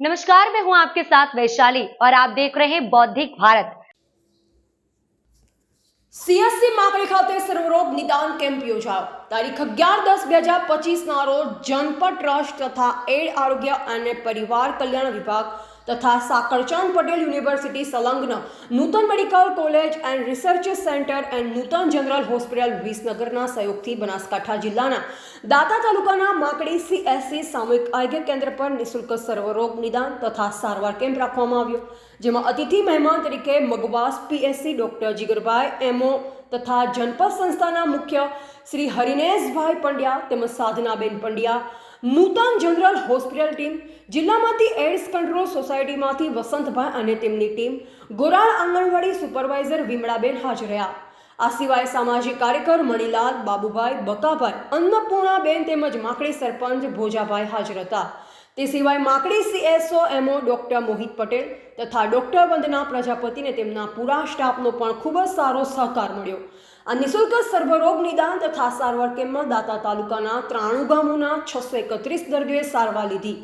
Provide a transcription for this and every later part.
नमस्कार मैं हूं आपके साथ वैशाली और आप देख रहे हैं बौद्धिक भारत સીએસસી માકડી ખાતે સર્વરોગ નિદાન કેમ્પ યોજાયો તારીખ અગિયાર દસ બે હજાર પચીસના રોજ જનપદ ટ્રસ્ટ તથા એડ આરોગ્ય અને પરિવાર કલ્યાણ વિભાગ તથા સાકરચંદ પટેલ યુનિવર્સિટી સંલગ્ન Nutan medical college and research centre and Nutan general hospital વિસનગરના સહયોગથી બનાસકાંઠા જિલ્લાના દાતા તાલુકાના માકડી સીએસસી સામૂહિક આરોગ્ય કેન્દ્ર પર નિઃશુલ્ક સર્વરોગ નિદાન તથા સારવાર કેમ્પ રાખવામાં આવ્યો. જેમાં અતિથિ મહેમાન તરીકે Magwas PSC doctor Jigarbhai MO તથા જનપદ સંસ્થાના મુખ્ય શ્રી હરિનેશભાઈ પંડ્યા તેમજ Sadhanaben Pandya Nutan general hospital team, જિલ્લામાંથી એડ્સ કંટ્રોલ સોસાયટીમાંથી વસંતભાઈ અને તેમની ટીમ ગોરાળ આંગણવાડી સુપરવાઇઝર વિમળાબેન હાજર રહ્યા. આ સિવાય સામાજિક કાર્યકર મણિલાલ, બાબુભાઈ, બકાભાઈ, અન્નપૂર્ણાબેન તેમજ માકડી સરપંચ ભોજાભાઈ હાજર હતા. તે સિવાય Makdi CSO MO doctor Mohit Patel તથા ડૉક્ટર વંદના પ્રજાપતિને તેમના પૂરા સ્ટાફનો પણ ખૂબ જ સારો સહકાર મળ્યો. આ નિઃશુલ્ક સર્વરોગ નિદાન તથા સારવાર કેમ્પમાં દાતા તાલુકાના ત્રાણું ગામોના છસો એકત્રીસ દર્દીઓએ સારવાર લીધી.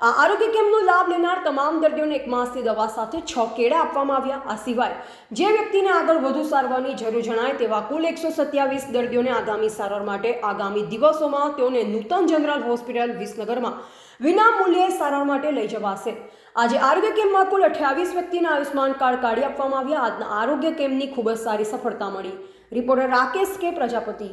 આરોગ્ય કેમ્પનો લાભ લેનાર તમામ દર્દીઓને એક માસની દવા સાથે છ કેળા આપવામાં આવ્યા. આ સિવાય જે વ્યક્તિને આગળ વધુ સારવારની જરૂર જણાય તેવા કુલ એકસો સત્યાવીસ દર્દીઓને આગામી સારવાર માટે આગામી દિવસોમાં તેઓને નૂતન જનરલ હોસ્પિટલ વિસનગરમાં વિના મૂલ્યે સારવાર માટે લઈ જવાશે. આજે આરોગ્ય કેમ્પમાં કુલ અઠ્યાવીસ વ્યક્તિને આયુષ્માન કાર્ડ કાઢી આપવામાં આવ્યા. આજના આરોગ્ય કેમ્પની ખૂબ જ સારી સફળતા મળી. રિપોર્ટર રાકેશ કે પ્રજાપતિ.